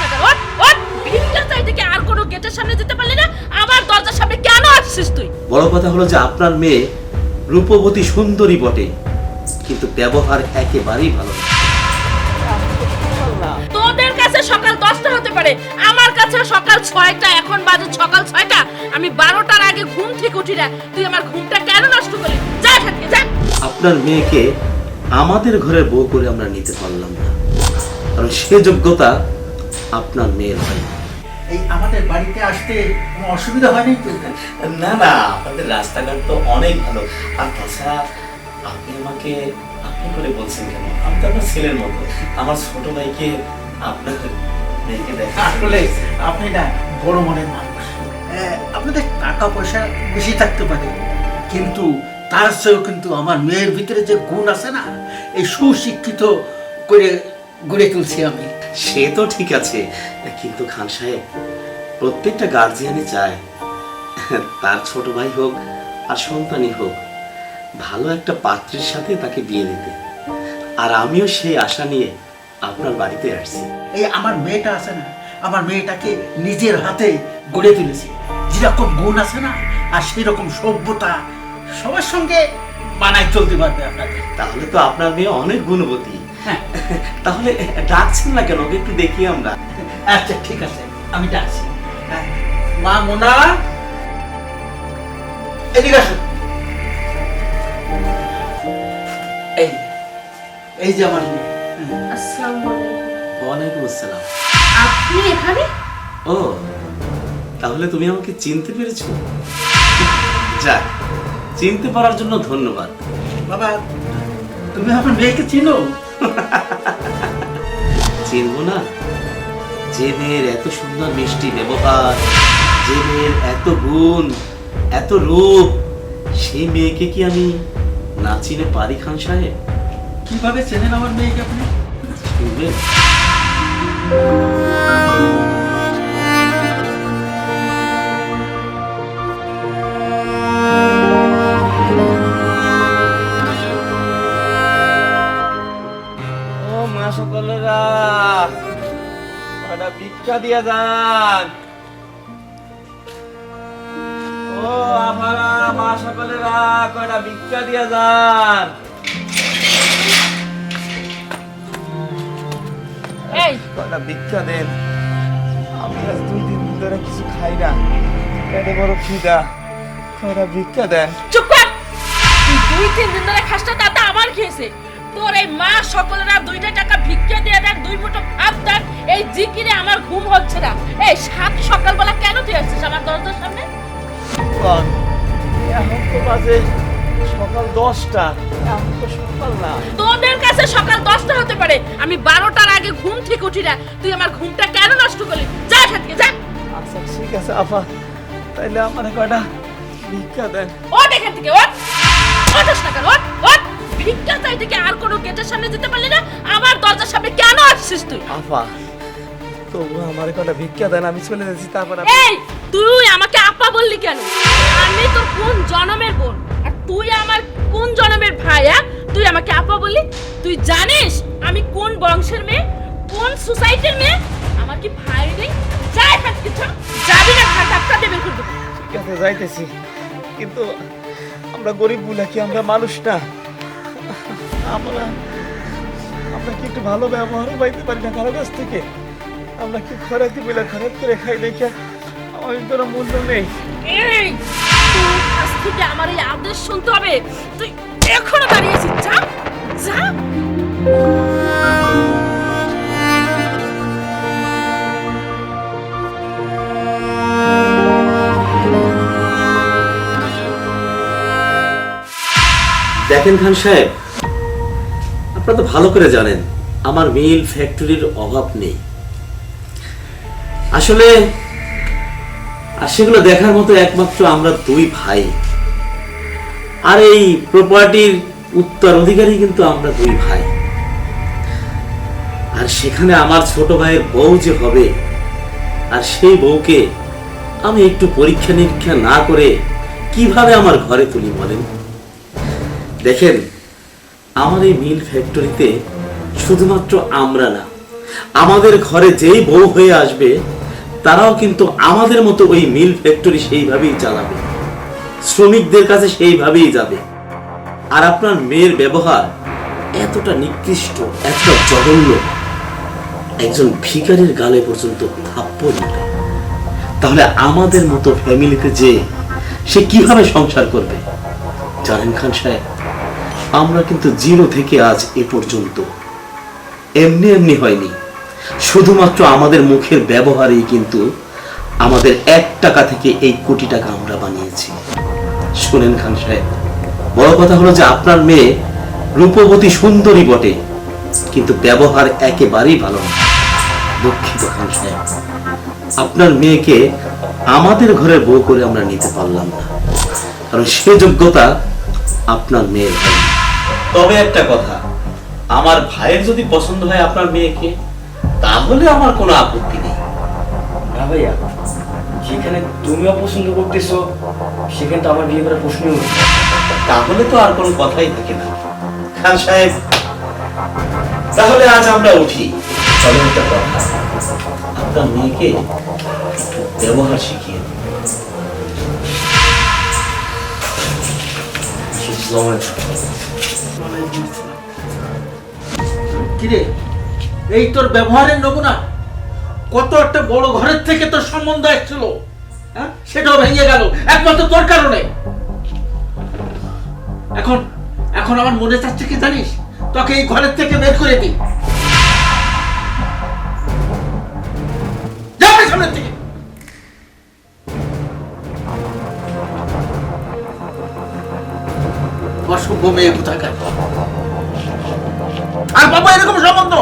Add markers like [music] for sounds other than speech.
না কেন? ওঠ ওঠ! ভিড়টা চাই থেকে আর কোনো গেটের সামনে যেতে পারলি না? আমার দরজার সামনে কেন আসছিস তুই? বড় কথা হলো যে আপনার মেয়ে রূপবতী সুন্দরী বটে কিন্তু ব্যবহার একেবারেই ভালো না। তোদের কাছে সকাল দশটা হতে পারে। আমার কাছে সকাল ছয়টা এখন বাজে সকাল ছয়টা। আমি বারোটার আগে ঘুম থেকে উঠি না। তুই আমার ঘুমটা কেন নষ্ট করলি? যা এখান যা। আপনার মেয়েকে আমাদের ঘরের বউ করে আমরা নিতে পারলাম না। কারণ সে যোগ্যতা আপনার মেয়ের হয় এই আমাদের বাড়িতে আসতে কোনো অসুবিধা হয়নি তো? না না আপনাদের রাস্তাঘাট তো অনেক ভালো। আর তাছাড়া আপনি আমাকে আপনি করে বলছেন কেন? আমি তো আপনার ছেলের মতো। আমার ছোট ভাইকে আপনার মেয়েকে দেখা আসলে আপনি না বড় মনের মানুষ। আপনাদের টাকা পয়সা বেশি থাকতে পারে। কিন্তু তার চেয়েও কিন্তু আমার মেয়ের ভিতরে যে গুণ আছে না এই সুশিক্ষিত করে গড়ে তুলছি আমি। সে তো ঠিক আছে কিন্তু খান সাহেব প্রত্যেকটা গার্জিয়ানই চায়। তার ছোট ভাই হোক আর সন্তানই হোক ভালো একটা পাত্রের সাথে তাকে বিয়ে দিতে। আর আমিও সেই আশা নিয়ে আপনার বাড়িতে আসছি। এই আমার মেয়েটা আছে না আমার মেয়েটাকে নিজের হাতে গড়ে তুলেছি। যেরকম গুণ আছে না আর সেই রকম সভ্যতা সবার সঙ্গে মানায় চলতে পারবে আপনাকে। তাহলে তো আপনার মেয়ে অনেক গুণবতী। [laughs] তাহলে ডাকছেন না কেন? ওকে একটু দেখি আমরা। আচ্ছা ঠিক আছে। আমি ডাকছি। হ্যাঁ, মা মোনা? এদিকে আসো এই এই যে আমার মেয়ে। হ্যাঁ। আসসালামু আলাইকুম। ওয়ালাইকুম আসসালাম। আপনি এখানে? ও তাহলে তুমি আমাকে চিনতে পেরেছ? যাক চিনতে পারার জন্য ধন্যবাদ। বাবা তুমি আমার মেয়েকে চিনো? চিনবো না? যে মেয়ের এত সুন্দর মিষ্টি ব্যবহার যে মেয়ের এত গুণ এত রূপ সেই মেয়েকে কি আমি না চিনে পারি খান সাহেব? কীভাবে চেনেন আমার মেয়েকে আপনি? চিনবেন মা সকলেরা। কয়টা ভিক্ষা দিয়া যান। ও আমারা মা সকলেরা কয়টা ভিক্ষা দিয়া যান। এই। কয়টা ভিক্ষা দেন? আমি আজ দুই দিন ধরে কিছু খাই না। পেটে বড় খিদা। কয়টা ভিক্ষা দেন? চুপ কর। দুই তিন দিন ধরে খাসটা খেয়েছে তোর এই মা সকলেরা দুইটা টাকা ভিক্ষা দিয়ে দেন দুই মুঠো ভাত দেন এই জিকিরে আমার ঘুম হচ্ছে না। এই সাত সকালবেলা কেন তুই আসছিস আমার দরজার সামনে? এখন তো বাজে সকাল দশটা এখন তো সকাল না। তোদের কাছে সকাল দশটা হতে পারে আমি বারোটার আগে ঘুম থেকে উঠি না। তুই আমার ঘুমটা কেন নষ্ট করলি? যা থেকে যা। আচ্ছা ঠিক আছে আপা। তাইলে আমার কয়টা ভিক্ষা দেন। ওঠ এখান থেকে ওঠ। ওঠাস না কেন ওঠ। ভিক্ষা চাই থেকে আর কোনো গেটের সামনে যেতে পারলি না আমার দরজার সামনে কেন আসছিস তুই? আপা তবু আমার কয়টা ভিক্ষা দেন আমি চলে যাচ্ছি তারপর আপনি- এই তুই আমাকে আপা বললি কেন? আমি তোর কোন জনমের বোন? আর তুই আমার কোন জনমের ভাই হ্যাঁ? তুই আমাকে আপা বললি? তুই জানিস আমি কোন বংশের মেয়ে? কোন সোসাইটির মেয়ে? আমার কি ভাই নেই? যা এখান থেকে চল। যাবি না ঘাট আটকা দেবে। ঠিক আছে যাইতেছি। কিন্তু আমরা গরিব বলে কি আমরা মানুষ না। আমরা আমরা কি একটু ভালো ব্যবহারও পাইতে পারি না কারও কাছ থেকে? আমরা কি খরাতি বলে খরাত করে খাই দেখে আমাদের কোনো মূল্য নেই। এই তোর কাছ থেকে আমার এই আদেশ শুনতে হবে। তুই এখনও দাঁড়িয়েছিস যা যা। দেখেন খান সাহেব আপনারা তো ভালো করে জানেন, আমার মিল ফ্যাক্টরির অভাব নেই। আসলে, আর সেগুলো দেখার মতো একমাত্র আমরা দুই ভাই। আর এই প্রপার্টির উত্তরাধিকারী কিন্তু আমরা দুই ভাই। আর সেখানে আমার ছোট ভাইয়ের বউ যে হবে, আর সেই বউকে আমি একটু পরীক্ষা নিরীক্ষা না করে কীভাবে আমার ঘরে তুলি বলেন? দেখেন আমার এই মিল ফ্যাক্টরিতে শুধুমাত্র আমরা না, আমাদের ঘরে যেই বউ হয়ে আসবে, তারাও কিন্তু আমাদের মতো ওই মিল ফ্যাক্টরি সেইভাবেই চালাবে। শ্রমিকদের কাছে সেইভাবেই যাবে। আর আপনার মেয়ের ব্যবহার এতটা নিকৃষ্ট, এতটা জঘন্য। একজন ভিখারির গালে পর্যন্ত থাপ্পড় তাহলে আমাদের মতো ফ্যামিলিতে যে, সে কীভাবে সংসার করবে? জানেন খান সাহেব আমরা কিন্তু জিরো থেকে আজ এ পর্যন্ত। এমনি এমনি হয়নি। শুধুমাত্র আমাদের মুখের ব্যবহারেই কিন্তু আমাদের এক টাকা থেকে এই কোটি টাকা আমরা বানিয়েছি। শুনেন খান সাহেব, বড় কথা হলো যে আপনার মেয়ে রূপবতী সুন্দরী বটে, কিন্তু ব্যবহার একেবারেই ভালো না। দুঃখিত খান সাহেব, আপনার মেয়েকে আমাদের ঘরের বউ করে আমরা নিতে পারলাম না। কারণ সে যোগ্যতা আপনার মেয়ের হয়নি। তবে একটা কথা আমার ভাইয়ের যদি পছন্দ হয় আপনার মেয়েকে তাহলে আমার কোনো আপত্তি নেই। না ভাইয়া যেখানে তুমি অপছন্দ করতেছো সেখানে তো আমার বিয়ে করার প্রশ্নই উঠছে তাহলে তো আর কোনো কথাই থাকে না। খান সাহেব তাহলে আজ আমরা উঠি। চলে একটা কথা। আপনার মেয়েকে ব্যবহার শিখিয়ে দিন। কিরে, এই তোর ব্যবহারের নমুনা? কত একটা বড় ঘরের থেকে তোর সম্বন্ধ এসেছিল হ্যাঁ? সেটাও ভেঙে গেল, একমাত্র তোর কারণে। এখন এখন আমার মনে চাচ্ছে কি জানিস? তোকে এই ঘরের থেকে বের করে দিই। মেয়ে কোথাকার? আর বাবা এরকম সম্বন্ধ?